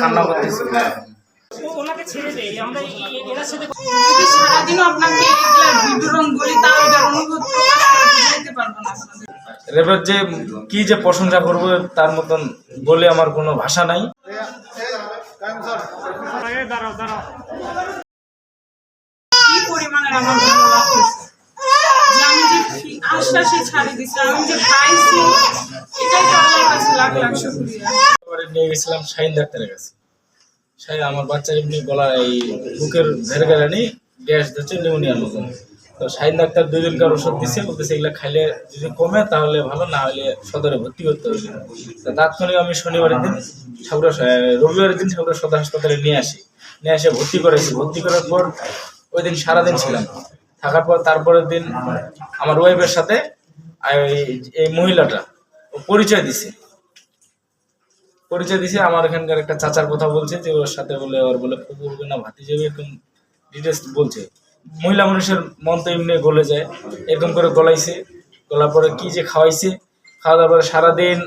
কান্না করতেছিল ওনাকে ছেড়ে দেই আমরা এ- এ- সাথে যদি আপনাকে বিবরণ বলি তাও এটার অনুভূতি প্রকাশ করে বুঝাইতে পারব না। আপনাদের যে কি যে প্রশংসা করব তার মতন বলে আমার কোনো ভাষা নাই। কি পরিমাণের আমার ভালো লাগতেছে? আমি যে আশ্বাসে ছাড়ি দিছি আমি যে পাইছি এটাই কাছে। লাখ লাখ আমার বাচ্চার এমনি গলা এই বুকের ভের গেলানি, গ্যাস দিচ্ছে নিউমোনিয়ার মতন তো শাহিন ডাক্তার দুজনকার ওষুধ দিচ্ছে বলতেছে এগুলো খাইলে যদি কমে তাহলে ভালো, না হলে সদরে ভর্তি করতে হবে। তো তাৎক্ষণিক আমি শনিবারের দিন ঠাকুরা রবিবারের দিন ঠাকুরা সদর হাসপাতালে নিয়ে আসি। নিয়ে এসে ভর্তি করেছি। ভর্তি করার পর ওই দিন সারাদিন ছিলাম। থাকার পর তারপরের দিন আমার ওয়াইফের সাথে এই মহিলাটা পরিচয় দিছে। পরিচয় দিছে আমার এখানকার একটা চাচার কথা বলছে যে ওর সাথে বলে, ওর বলে ফুপু হবে না ভাতি যাবে এরকম ডিটেলস বলছে। মহিলা মানুষের মন তো এমনি গলে যায় এরকম করে গলাইছে। গলার পরে কি যে খাওয়াইছে, খাওয়া দাওয়ার পরে সারাদিন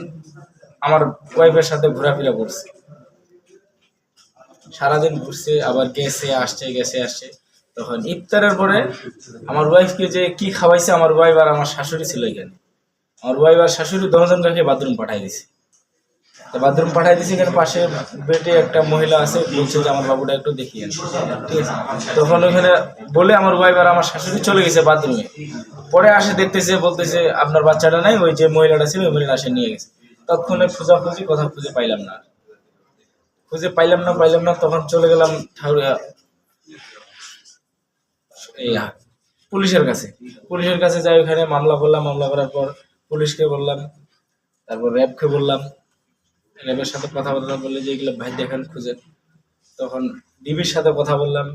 আমার ওয়াইফের সাথে ঘোরাফেরা করছে। সারাদিন ঘুরছে, আবার গেছে, আসছে গেছে, আসছে। তখন ইফতারের পরে আমার ওয়াইফকে যে কি খাওয়াইছে, আমার ওয়াইফ আর আমার শাশুড়ি ছিল এখানে। আমার ওয়াইফ আর শাশুড়ি দশজনকে বাথরুম পাঠাই দিছে। বাথরুম পাঠাই দিছি এখানে পাশে বেটে একটা মহিলা আছে, বলছে যে আমার বাবুটা একটু দেখিয়ে ঠিক আছে? তখন ওখানে বলে আমার ওয়াইফ আর আমার শাশুড়ি চলে গেছে বাথরুমে পরে আসে, দেখতেছে, বলতেছে, আপনার বাচ্চাটা নাই, ওই যে মহিলাটা ছিল, ওই মহিলা আসে, নিয়ে গেছে। তৎক্ষণে খোঁজাখুঁজি, কথা খুঁজে পাইলাম না। খুঁজে পাইলাম না পাইলাম না, তখন চলে গেলাম ঠাকুর এই পুলিশের কাছে। পুলিশের কাছে যাই ওখানে, মামলা করলাম, মামলা করার পর পুলিশকে বললাম, তারপর র্যাবকে বললাম র্যাবের সাথে কথা বললাম বললে যে এগুলো ভাই দেখেন, খুঁজে। তখন ডিবির সাথে কথা বললাম,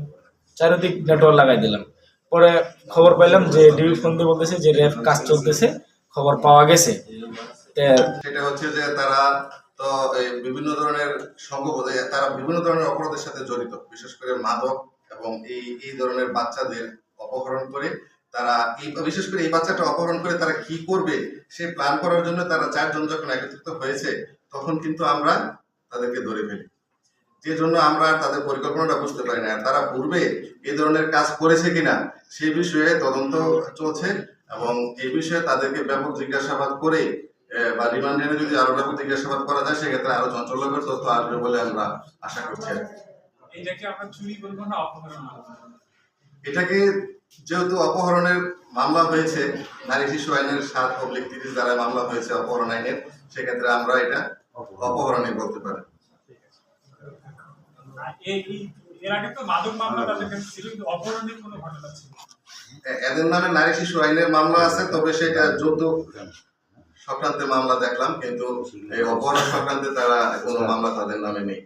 চারিদিক নেটওয়ার্ক লাগাই দিলাম। পরে খবর পাইলাম যে ডিবি ফোন দিয়ে বলতেছে যে র্যাব কাজ চলতেছে, খবর পাওয়া গেছে। সেটা হচ্ছে যে তারা তো বিভিন্ন ধরনের সংঘবদ্ধ তারা বিভিন্ন ধরনের অপরাধের সাথে জড়িত, বিশেষ করে মাদক এবং এই এই ধরনের বাচ্চাদের অপহরণ করে তারা এই, বিশেষ করে এই বাচ্চাটা অপহরণ করে তারা কি করবে, সে প্ল্যান করার জন্য তারা চারজন যখন একত্রিত হয়েছে তখন কিন্তু আমরা তাদেরকে ধরে ফেলি। যে জন্য আমরা তাদের পরিকল্পনাটা বুঝতে পারি না। তারা পূর্বে এই ধরনের কাজ করেছে কিনা সেই বিষয়ে তদন্ত চলছে এবং এই বিষয়ে তাদেরকে ব্যাপক জিজ্ঞাসাবাদ করে বা রিমান্ডে যদি আরও ব্যাপক জিজ্ঞাসাবাদ করা যায় সেক্ষেত্রে আরও চঞ্চলভাবে তথ্য আসবে বলে আমরা আশা করছি। এটাকে যেহেতু অপহরণের মামলা হয়েছে নারী শিশু আইনের সাত অব্লিক তিরিশ দ্বারা মামলা হয়েছে অপহরণ আইনের সেক্ষেত্রে আমরা এটা অপহরণই বলতে পারি আর এই এই- এর আগে তো মাদক মামলা তাদের কাছে ছিল কিন্তু অপহরণের কোনো ঘটনা ছিল না। এ- এদের নামে নারী শিশু আইনের মামলা আছে তবে সেটা যৌথ সংক্রান্তে মামলা দেখলাম কিন্তু এই অপহরণ সংক্রান্তে তারা কোনো মামলা তাদের নামে নেই